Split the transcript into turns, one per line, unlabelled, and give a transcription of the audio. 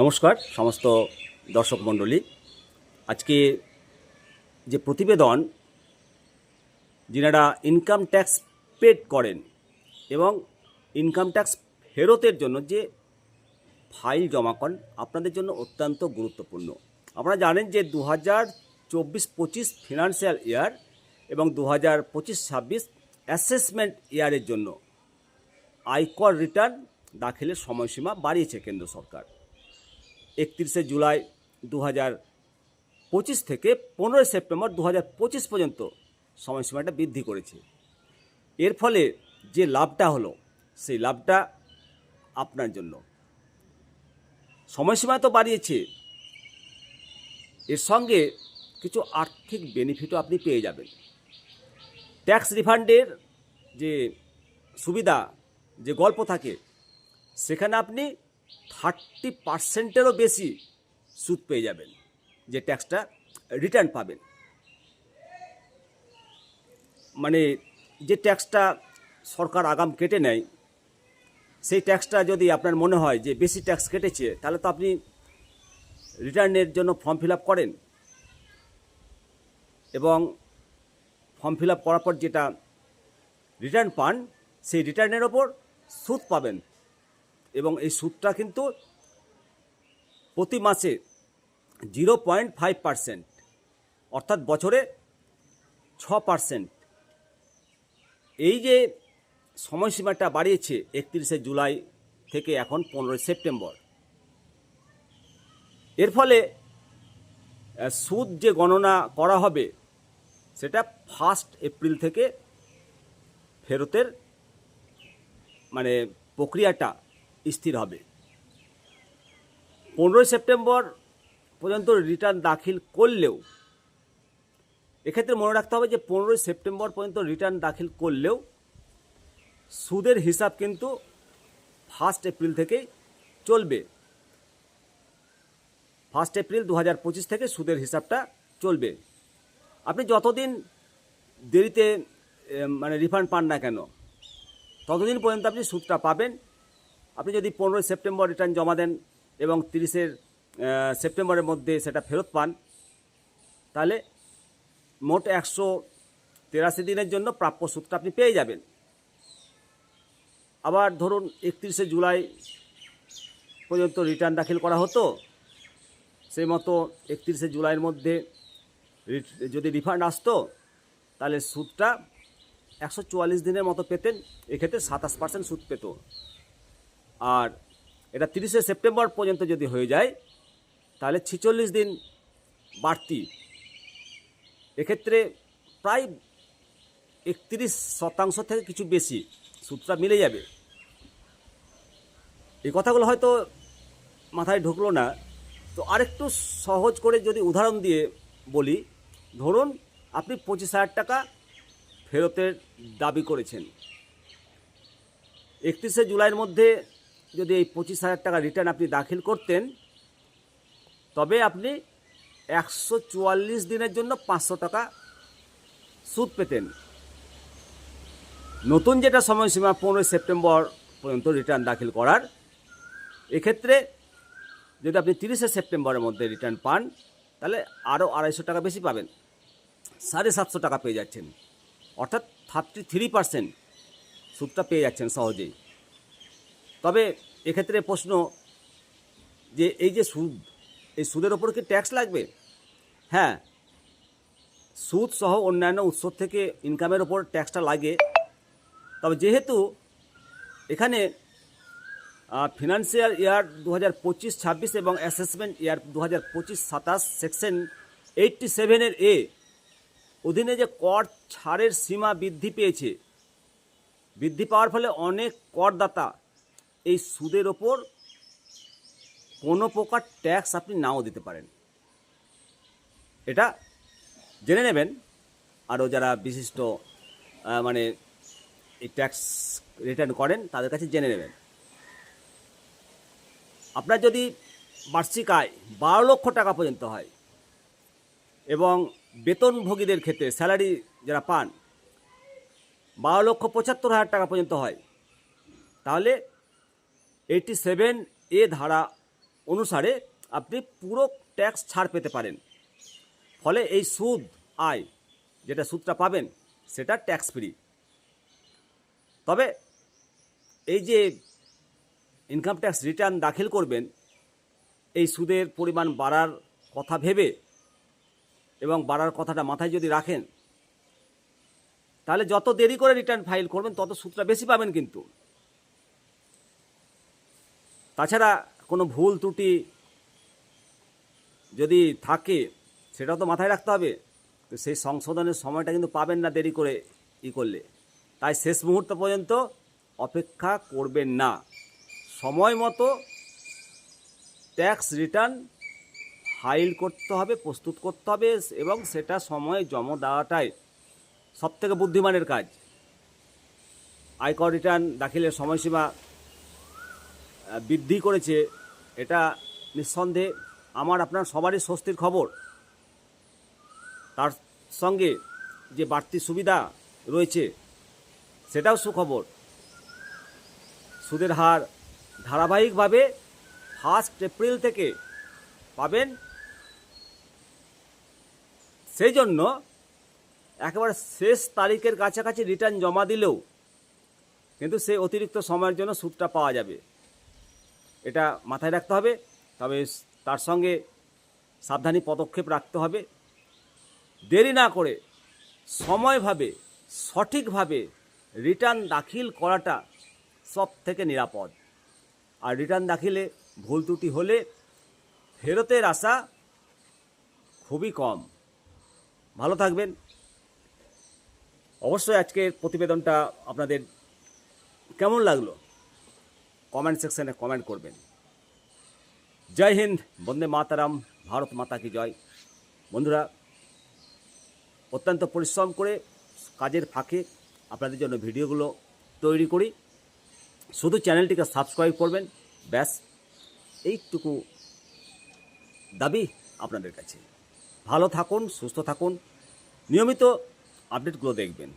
নমস্কার, সমস্ত দর্শক মণ্ডলী। আজকে যে প্রতিবেদন, যিনারা ইনকাম ট্যাক্স পেড করেন এবং ইনকাম ট্যাক্স ফেরতের জন্য যে ফাইল জমা করেন, আপনাদের জন্য অত্যন্ত গুরুত্বপূর্ণ। আপনারা জানেন যে দু হাজার চব্বিশ পঁচিশ ফিনান্সিয়াল ইয়ার এবং দু হাজার পঁচিশ ছাব্বিশ অ্যাসেসমেন্ট ইয়ারের জন্য আয়কর রিটার্ন দাখিলের সময়সীমা বাড়িয়েছে কেন্দ্র সরকার। একত্রিশে জুলাই দু হাজার পঁচিশ থেকে পনেরোই সেপ্টেম্বর দু হাজার পঁচিশ পর্যন্ত সময়সীমাটা বৃদ্ধি করেছে। এর ফলে যে লাভটা হলো, সেই লাভটা আপনার জন্য। সময়সীমা তো বাড়িয়েছে। এর সঙ্গে কিছু আর্থিক বেনিফিটও আপনি পেয়ে যাবেন। ট্যাক্স রিফান্ডের যে সুবিধা, যে গল্প থাকে, সেখানে আপনি থার্টি পার্সেন্টেরও বেশি সুদ পেয়ে যাবেন, যে ট্যাক্সটা রিটার্ন পাবেন। মানে যে ট্যাক্সটা সরকার আগাম কেটে নেয়, সেই ট্যাক্সটা যদি আপনার মনে হয় যে বেশি ট্যাক্স কেটেছে, তাহলে তো আপনি রিটার্নের জন্য ফর্ম ফিল করেন। এবং ফর্ম ফিল করার পর যেটা রিটার্ন পান, সেই রিটার্নের ওপর সুদ পাবেন। এবং এই সুদটা কিন্তু প্রতি মাসে জিরো পয়েন্ট ফাইভ পার্সেন্ট, অর্থাৎ বছরে ছ পার্সেন্ট। এই যে সময়সীমাটা বাড়িয়েছে একত্রিশে জুলাই থেকে এখন পনেরোই সেপ্টেম্বর, এর ফলে সুদ যে গণনা করা হবে সেটা ফার্স্ট এপ্রিল থেকে ফেরতের মানে প্রক্রিয়াটা স্থির হবে। পনেরোই সেপ্টেম্বর পর্যন্ত রিটার্ন দাখিল করলেও, এক্ষেত্রে মনে রাখতে হবে যে পনেরোই সেপ্টেম্বর পর্যন্ত রিটার্ন দাখিল করলেও সুদের হিসাব কিন্তু ফার্স্ট এপ্রিল থেকেই চলবে। ফার্স্ট এপ্রিল দু হাজার পঁচিশ থেকে সুদের হিসাবটা চলবে। আপনি যতদিন দেরিতে মানে রিফান্ড পান না কেন, ততদিন পর্যন্ত আপনি সুদটা পাবেন। আপনি যদি পনেরোই সেপ্টেম্বর রিটার্ন জমা দেন এবং তিরিশের সেপ্টেম্বরের মধ্যে সেটা ফেরত পান, তাহলে মোট একশো তেরাশি দিনের জন্য প্রাপ্য সুদটা আপনি পেয়ে যাবেন। আবার ধরুন একত্রিশে জুলাই পর্যন্ত রিটার্ন দাখিল করা হতো, সেই মতো একত্রিশে জুলাইয়ের মধ্যে যদি রিফান্ড আসতো, তাহলে সুদটা একশো চুয়াল্লিশ দিনের মতো পেতেন, এক্ষেত্রে সাতাশ পার্সেন্ট সুদ পেত। আর এটা তিরিশে সেপ্টেম্বর পর্যন্ত যদি হয়ে যায়, তাহলে ছিচল্লিশ দিন বাড়তি। এক্ষেত্রে প্রায় একত্রিশ শতাংশ থেকে কিছু বেশি সুদটা মিলে যাবে। এই কথাগুলো হয়তো মাথায় ঢুকলো না। তো আরেকটু সহজ করে যদি উদাহরণ দিয়ে বলি, ধরুন আপনি পঁচিশ হাজার টাকা ফেরতের দাবি করেছেন। একত্রিশে জুলাইয়ের মধ্যে যদি এই পঁচিশ হাজার টাকা রিটার্ন আপনি দাখিল করতেন, তবে আপনি একশো চুয়াল্লিশ দিনের জন্য পাঁচশো টাকা সুদ পেতেন। নতুন যেটা সময়সীমা পনেরোই সেপ্টেম্বর পর্যন্ত রিটার্ন দাখিল করার, এক্ষেত্রে যদি আপনি তিরিশে সেপ্টেম্বরের মধ্যে রিটার্ন পান, তাহলে আরও আড়াইশো টাকা বেশি পাবেন। সাড়ে সাতশো টাকা পেয়ে যাচ্ছেন। অর্থাৎ থার্টি থ্রি পার্সেন্ট সুদটা পেয়ে যাচ্ছেন সহজেই। তবে এক্ষেত্রে প্রশ্ন যে এই যে সুদ, এই সুদের ওপর কি ট্যাক্স লাগবে? হ্যাঁ সুদ সহ অন্যান্য উৎস থেকে ইনকামের ওপর ট্যাক্সটা লাগে। তবে যেহেতু এখানে ফিনান্সিয়াল ইয়ার দু হাজার পঁচিশ, ছাব্বিশ এবং অ্যাসেসমেন্ট ইয়ার দু হাজার পঁচিশ, সাতাশ সেকশন এইটটি সেভেনের এ অধীনে যে কর ছাড়ের সীমা বৃদ্ধি পেয়েছে, বৃদ্ধি পাওয়ার ফলে অনেক করদাতা এই সুদের ওপর কোনো প্রকার ট্যাক্স আপনি নাও দিতে পারেন। এটা জেনে নেবেন। আরও যারা বিশিষ্ট মানে এই ট্যাক্স রিটার্ন করেন, তাদের কাছে জেনে নেবেন। আপনার যদি বার্ষিক আয় বারো লক্ষ টাকা পর্যন্ত হয় এবং বেতনভোগীদের ক্ষেত্রে স্যালারি যারা পান, বারো লক্ষ পঁচাত্তর হাজার টাকা পর্যন্ত হয়, তাহলে এইটি সেভেন এ ধারা অনুসারে আপনি পুরো ট্যাক্স ছাড় পেতে পারেন। ফলে এই সুদ আয়, যেটা সুদটা পাবেন, সেটা ট্যাক্স ফ্রি তবে এই যে ইনকাম ট্যাক্স রিটার্ন দাখিল করবেন, এই সুদের পরিমাণ বাড়ার কথা ভেবে এবং বাড়ার কথাটা মাথায় যদি রাখেন, তাহলে যত দেরি করে রিটার্ন ফাইল করবেন, তত সুদটা বেশি পাবেন কিন্তু। তাছাড়া কোনো ভুল ত্রুটি যদি থাকে সেটাও তো মাথায় রাখতে হবে। তো সেই সংশোধনের সময়টা কিন্তু পাবেন না দেরি করে ই করলে। তাই শেষ মুহূর্ত পর্যন্ত অপেক্ষা করবেন না। সময় মতো ট্যাক্স রিটার্ন ফাইল করতে হবে, প্রস্তুত করতে হবে এবং সেটা সময়ে জমা দেওয়াটাই সব থেকে বুদ্ধিমানের কাজ। আয়কর রিটার্ন, দাখিলের সময়সীমা বৃদ্ধি করেছে, এটা নিঃসন্দেহে আমার, আপনার সবারই স্বস্তির খবর। তার সঙ্গে যে বাড়তি সুবিধা রয়েছে, সেটাও সুখবর। সুদের হার ধারাবাহিকভাবে ফার্স্ট এপ্রিল থেকে পাবেন। সেই জন্য একেবারে শেষ তারিখের কাছাকাছি রিটার্ন জমা দিলেও কিন্তু সেই অতিরিক্ত সময়ের জন্য সুদটা পাওয়া যাবে। এটা মাথায় রাখতে হবে। তবে তার সঙ্গে সাবধানী পদক্ষেপ রাখতে হবে। দেরি না করে সময়ভাবে, সঠিকভাবে রিটার্ন দাখিল করাটা সব থেকে নিরাপদ। আর রিটার্ন দাখিলে ভুল ত্রুটি হলে ফেরতের আশা খুবই কম। ভালো থাকবেন। অবশ্যই আজকের প্রতিবেদনটা আপনাদের কেমন লাগল? কমেন্ট সেকশনে কমেন্ট করবেন। জয় হিন্দ, বন্দে মাতারাম, ভারত মাতা কি জয়। বন্ধুরা, অত্যন্ত পরিশ্রম করে কাজের ফাঁকে আপনাদের জন্য ভিডিওগুলো তৈরি করি। শুধু চ্যানেলটিকে সাবস্ক্রাইব করবেন, ব্যাস, এইটুকু দাবি আপনাদের কাছে। ভালো থাকুন, সুস্থ থাকুন, নিয়মিত আপডেটগুলো দেখবেন।